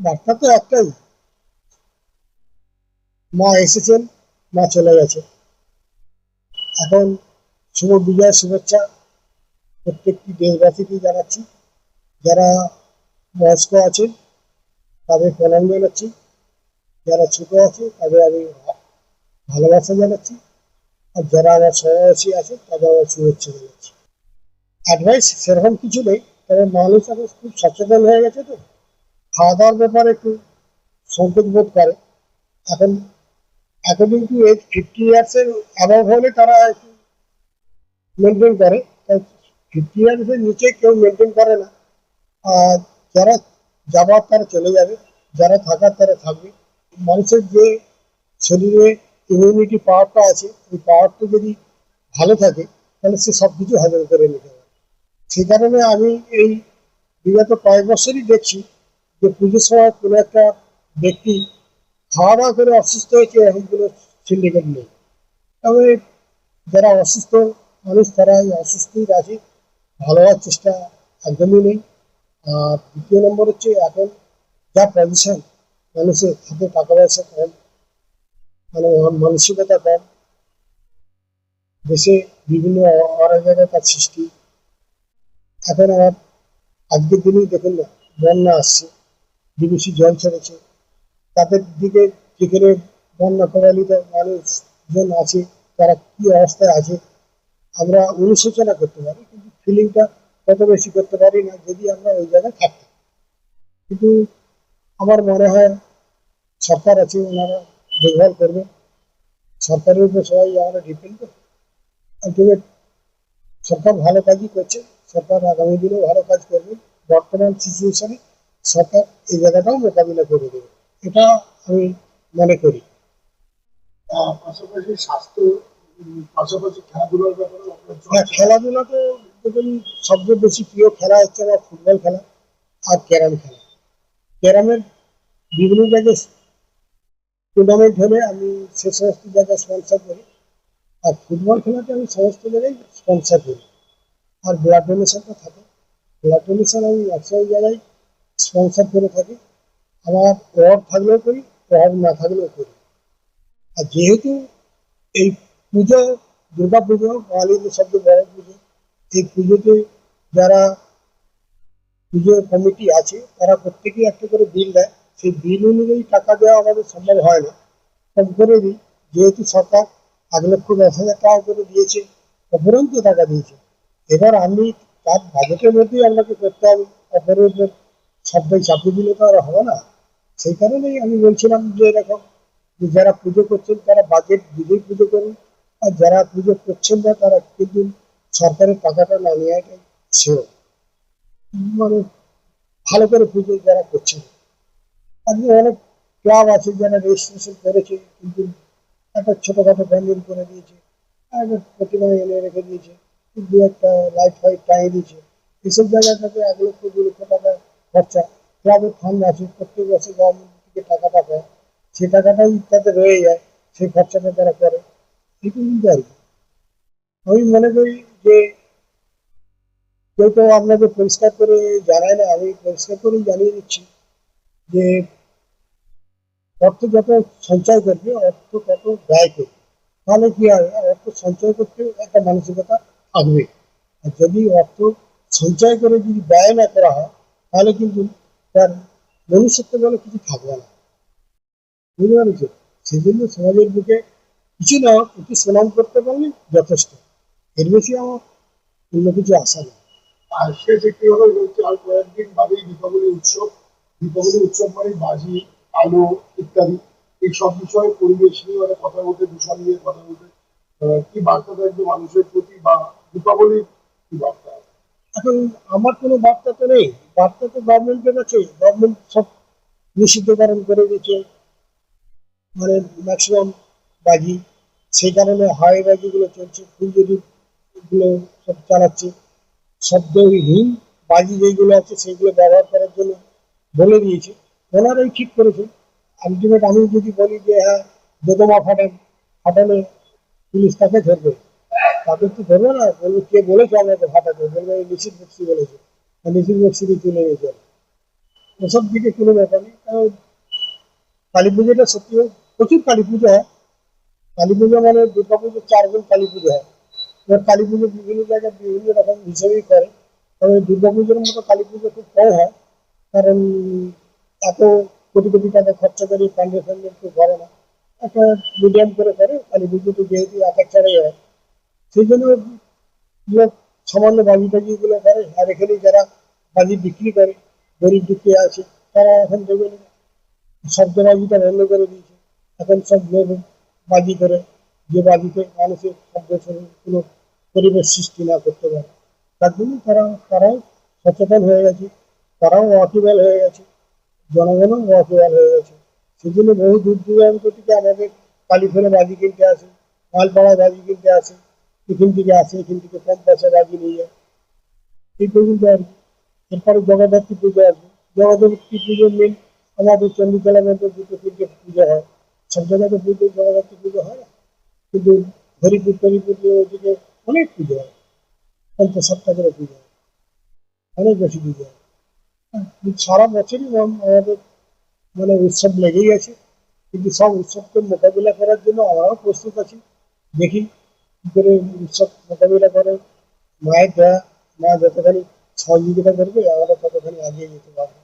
বার্তা তো একটাই। মা এসেছেন, মা চলে গেছে। এখন শুভ বিজয় শুভেচ্ছা প্রত্যেকটি দেশবাসীকে জানাচ্ছি। যারা বয়স্ক আছে, তাদের প্রণাম জানাচ্ছি। যারা ছোট আছে, তাদের আমি ভালোবাসা জানাচ্ছি। আর যারা আমার সহবাসী আছে, তাদের আমার শুভেচ্ছা জানাচ্ছি। অ্যাডভাইস সেরকম কিছু নেই, তবে মানুষ এখন খুব সচেতন হয়ে গেছে তো। খাওয়া দাওয়ার ব্যাপারে একটু সংকোচ বোধ করে। এখন অ্যাকর্ডিং টু এজ ফিফটি ইয়ার্সের অ্যাবাভ হলে তারা একটু মেনটেন করে? ফিফটি ইয়ার্সের নিচে কেউ মেনটেন করে না। আর যারা যাবার তারা চলে যাবে, যারা থাকার তারা থাকবে। মানুষের যে শরীরে ইমিউনিটি পাওয়ারটা আছে, ওই পাওয়ারটা যদি ভালো থাকে, তাহলে সে সব কিছু হজম করে নিতে পারে সেই কারণে আমি এই বিগত কয়েক বছরই দেখছি যে পুজোর সময় কোনো একটা ব্যক্তি খাওয়া দাওয়া করে অসুস্থ হয়েছে, এরকম কোনো সিন্ডিকেট নেই। তবে যারা অসুস্থ মানুষ, তারা এই অসুস্থই আছে ভালো হওয়ার চেষ্টা একদমই নেই। আর দ্বিতীয় নম্বর হচ্ছে, এখন যা পজিশন মানুষের হাতে টাকা পয়সা কম মানে মানসিকতা কম, দেশে বিভিন্ন অরাজকতার সৃষ্টি। এখন আমার আজকের দিনেই দেখুন না, বন্যা আসছে। বিদেশি জল ছেড়েছে। তাদের দিকে যেখানে বন্যা কবলিত মানুষজন আছে, তারা কি অবস্থায় আছে, আমরা অনুশোচনা করতে পারি, কিন্তু ফিলিংটা তত বেশি করতে পারি না যদি আমরা ওই জায়গায় থাকতাম। কিন্তু আমার মনে হয় সরকার আছে, ওনারা দেখভাল করবে। সরকারের উপর সবাই আমরা ডিপেন্ড করি আলটিমেট সরকার ভালো কাজই করছে, সরকার আগামী দিনেও ভালো কাজ করবে। বর্তমান সিচুয়েশনে সরকার এই জায়গাটাও মোকাবিলা করে দেবে। এটা আমি মনে করি। পাশাপাশি স্বাস্থ্য পাশাপাশি খেলাধুলার ব্যাপারে হ্যাঁ খেলাধুলা তো দেখুন সবচেয়ে বেশি প্রিয় খেলা হচ্ছে আমার ফুটবল খেলা আর ক্যারাম খেলা। ক্যারামের বিভিন্ন জায়গায় টুর্নামেন্ট হলে আমি সে সমস্ত জায়গায় স্পন্সার করি। আর ফুটবল খেলাতে আমি সমস্ত জায়গায় স্পন্সার করি। আর ব্লাড ডোনেশনটা থাকে। ব্লাড ডোনেশন আমি একশো জায়গায় স্পন্সার করে থাকি আমার ওয়ার্ড থাকলেও করি ওয়ার্ড না থাকলেও করি। আর যেহেতু এই পুজো, দুর্গা পুজো বাঙালিদের সবচেয়ে বড় পুজো, এই পুজোতে যারা পুজো কমিটি আছে, তারা প্রত্যেকেই একটা করে বিল দেয়। সেই বিল অনুযায়ী টাকা দেওয়া আমাদের সম্ভব হয় না। কম করে দিই। যেহেতু সরকার এক লক্ষ দশ হাজার টাকা করে দিয়েছে অপরন্ত টাকা দিয়েছে। এবার আমি তার বাজেটের মধ্যেই আপনাকে করতে হবে। অপরের সবটাই চাপিয়ে দিলে তো আর হবে না। সেই কারণেই আমি বলছিলাম যে এরকম যে যারা পুজো করছেন, তারা বাজেট বুঝেই পুজো করুন। আর যারা পুজো করছেন না, তারা কিন্তু সরকারের টাকাটা না নেওয়াটাই সেও মানে ভালো করে পুজো যারা করছেন। আজকে অনেক ক্লাব আছে যারা রেজিস্ট্রেশন করেছে, কিন্তু একটা ছোটখাটো প্যান্ডেল করে দিয়েছে একটা প্রতিমা এনে রেখে দিয়েছে দু একটা লাইট ফাইট টাঙিয়ে দিয়েছে এসব জায়গাটাতে এক লক্ষ, দু লক্ষ টাকা খরচা। ক্লাবের ফান্ড আছে, প্রত্যেক বছর গভর্নমেন্ট থেকে টাকাটা পায় সেই টাকাটাই তাদের রয়ে যায়, সেই খরচাটা তারা করে। এটুকুই কিন্তু আর আমি মনে করি যে কেউ তো আপনাকে পরিষ্কার করে জানায় না, আমি পরিষ্কার করেই জানিয়ে দিচ্ছি যে অর্থ যত সঞ্চয় করবে, অর্থ তত ব্যয় করবে। তাহলে কি হয় অর্থ সঞ্চয় করতে একটা মানসিকতা থাকবে আর যদি অর্থ সঞ্চয় করে যদি ব্যয় না করা হয় তাহলে কিন্তু তার মনুষ্যত্ব বলে কিছু থাকবে না। বুঝতে পারছ? সেই জন্য সমাজের বুকে কিছু না একটু সুনাম করতে পারলে যথেষ্ট। এর বেশি আমার অন্য কিছু আশা নেই। আর শেষ একটি কথা বলছি আর কয়েকদিন বাদেই দীপাবলি উৎসব। দীপাবলি উৎসব মানে বাজি, আলো ইত্যাদি। এই সব বিষয়ে পরিবেশ নিয়ে মানে কথা বলতে দূষণ নিয়ে কথা বলতে কি বার্তা থাকবে মানুষের প্রতি বা দীপাবলির কি বার্তা? এখন আমার কোনো বার্তা তো নেই। বার্তা তো গভর্নমেন্টের কাছে গভর্নমেন্ট সব নিষিদ্ধকরণ করে দিয়েছে। মানে ম্যাক্সিমাম বাজি। সেই কারণে হাই বাজিগুলো চলছে। ফুলজুরি গুলো সব চালাচ্ছে। শব্দহীন বাজি যেগুলো আছে, সেগুলো ব্যবহার করার জন্য বলে দিয়েছে। ওনারাই ঠিক করেছে আলটিমেট আমি যদি বলি যে হ্যাঁ বেদমা ফাটান, ফাটালে পুলিশ তাকে ধরবে। তাদের তো ধরবে না, বলবে, কে বলেছে আমাকে বলবে নিশিত বক্সি বলেছে। চলে ওসব দিকে কোনো ব্যাপার নেই, কারণ কালী পুজোটা সত্যি প্রচুর কালী পুজো হয়। কালী পুজো মানে দুর্গা পুজো চার কালী পুজো হয়। এবার কালী পুজো বিভিন্ন জায়গায় বিভিন্ন রকম হিসেবেই করে। তবে দুর্গা পুজোর মতো কালী পুজো খুব কম হয়, কারণ এত কোটি কোটি টাকা খরচা করে প্যান্ডেল ফ্যান্ডেল কেউ করে না। একটা মিডিয়াম করে করে কালী পুজোতে যেহেতু এক এক ছাড়াই হয়। সেই জন্য সামান্য বাজি টাজি করে। আর এখানে যারা বাজি বিক্রি করে, গরিব দুঃখী আছে, তারা এখন দেখবেন শব্দ বাজিটা বন্ধ করে দিয়েছে। এখন সব লোক বাজি করে, যে বাজিতে মানুষের শব্দ কোনো পরিবেশ সৃষ্টি না করতে পারে। তার জন্য তারা তারাও সচেতন হয়ে গেছে, তারাও ওয়াকিবল হয়ে গেছে, জনগণও ওয়াকিবল হয়ে গেছে। সেই জন্য বহু দূর দূরান্ত থেকে আমাদের কালী ফেলে বাজি কিনতে আসে, মালপাড়ায় বাজি কিনতে আসে এখান থেকে আসে, এখান থেকে কম পয়সা নিয়ে যায় এই পর্যন্ত কি এরপরে জগদ্ধাত্রী পুজো আসবে জগদ্ধাত্রী পুজো মেন আমাদের চণ্ডীতলার মধ্যে দুটো তিনটে পুজো হয়। সব জায়গাতে পুজো জগদ্ধাত্রী পুজো হয়, কিন্তু হরিপুর টরিপুর ওদিকে অনেক পুজো হয়। পঞ্চাশ ষাটটা করে পুজো হয়। অনেক বেশি পুজো হয়। সারা বছরই আম- আমাদের মানে উৎসব লেগেই আছে। কিন্তু সব উৎসবকে মোকাবিলা করার জন্য আমরাও প্রস্তুত আছি। দেখি করে উৎসব মোকাবিলা করে, মায়ের দয়া, মা যতখানি সহযোগিতা করবে আমরা ততখানি এগিয়ে যেতে পারব।